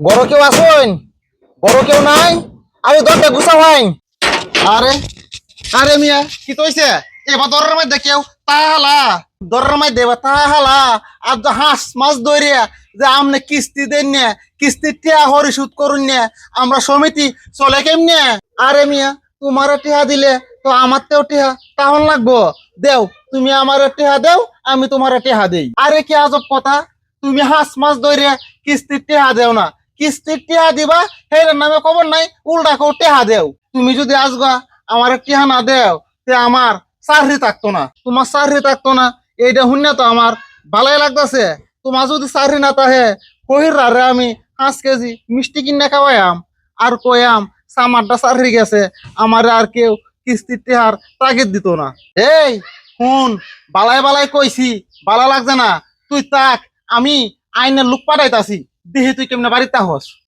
বড় কেউ আসুন বড় কেউ নাই? আরে দরজা গুছা ভাই আরে আরে মিয়া, কি তৈছে এবার দরের মধ্যে কেউ তাহালা। দরের মধ্যে এবার তাহালা। আর যে হাঁস মাছ ধরিয়া যে আমনে কিস্তি দেন না কিস্তি টিয়া হরিশুদ করুন না, আমরা সমিতি চলে কেমনে? আরে মিয়া তোমার টিহা দিলে, তো আমার তেও টিহা তাহলে লাগবো। দেও, তুমি আমার টিহা দেও, আমি তোমার টিহা দেই। আরে কি আজব কথা? তুমি হাঁস মাছ ধরিয়া কিস্তির টিহা দেও না। কিস্তির টিহা দিবা হের নামে খবর নাই উল্টা কেউ টেহা দেও। তুমি যদি আসবা আমার টিহা না দেও তে আমার চাকরি থাকতো না। তোমার চাকরি থাকতো না, এইটা শুনে তো আমার ভালোই লাগতেছে। তোমার যদি চাকরি না তাহে কহির রে আমি পাঁচ কেজি মিষ্টি কিনে খাওয়াইয়াম আর কয়াম সামারটা চাকরি গেছে আমার আর কেউ কিস্তির টিহার তাগিদ দিত না। এই, শুন, বালাই বালাই কইছি বালা লাগছে না। তুই তাক আমি আইনের লোক পাঠাইতাছি দেহে তুই কেমনে বাড়িতে হস